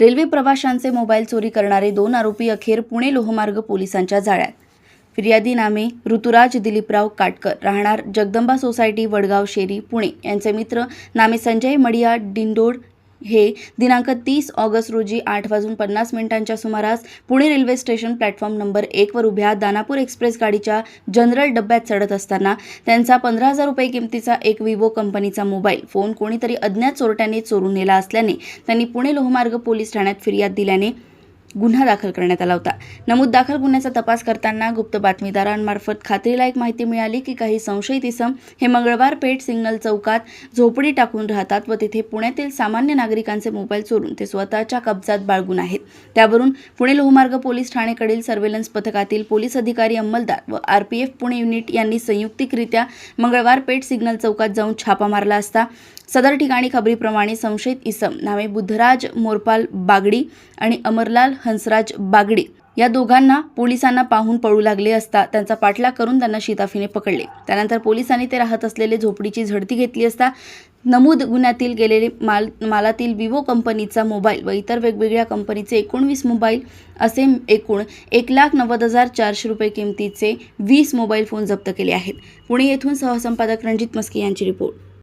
Railway प्रवाशांचे mobile चोरी करणारे दोन आरोपी अखेर पुणे लोहमार्ग पोलिसांच्या जाळ्यात. फिर्यादी नामे ऋतुराज दिलीपराव काटकर राहणार जगदंबा सोसायटी वडगाव शेरी पुणे. यांचे मित्र नामे संजय मडिया डिंडोड हे दिनांक तीस ऑगस्ट रोजी आठ वाजून पन्नास मिनिटांच्या सुमारास Pune railway station platform number एकवर उभ्या दानापूर एक्सप्रेस गाडीच्या जनरल डब्यात चढत असताना त्यांचा पंधरा हजार रुपये किमतीचा एक विवो कंपनीचा मोबाईल फोन कोणीतरी अज्ञात चोरट्याने चोरून नेला असल्याने त्यांनी पुणे लोहमार्ग पोलीस ठाण्यात फिर्याद दिल्याने गुन्हा दाखल करण्यात आला होता. नमूद दाखल गुन्ह्याचा तपास करताना गुप्त बातमीदारांमार्फत खात्रीलायक माहिती मिळाली की काही संशयित इसम हे मंगळवार पेठ सिग्नल चौकात झोपडी टाकून राहतात व तिथे पुण्यातील सामान्य नागरिकांचे मोबाईल चोरून ते स्वतःच्या कब्जात बाळगून आहेत. त्यावरून पुणे लोहमार्ग पोलीस ठाणेकडील सर्वेलन्स पथकातील पोलीस अधिकारी अंमलदार व आरपीएफ पुणे युनिट यांनी संयुक्तिकरित्या मंगळवार पेठ सिग्नल चौकात जाऊन छापा मारला असता सदर ठिकाणी खबरीप्रमाणे संशयित इसम नावे बुद्धराज मोरपाल बागडी आणि अमरलाल हंसराज बागडी या दोघांना पोलिसांना पाहून पळू लागले असता त्यांचा पाठलाग करून त्यांना शिताफीने पकडले. त्यानंतर पोलिसांनी ते राहत असलेले झोपडीची झडती घेतली असता नमूद गुन्ह्यातील गेलेले माल मालातील विवो कंपनीचा मोबाईल व इतर वेगवेगळ्या कंपनीचे एकोणवीस मोबाईल असे एकूण एक लाख नव्वद हजार चारशे रुपये किमतीचे वीस मोबाईल फोन जप्त केले आहेत. पुणे येथून सहसंपादक रणजित मस्के यांची रिपोर्ट.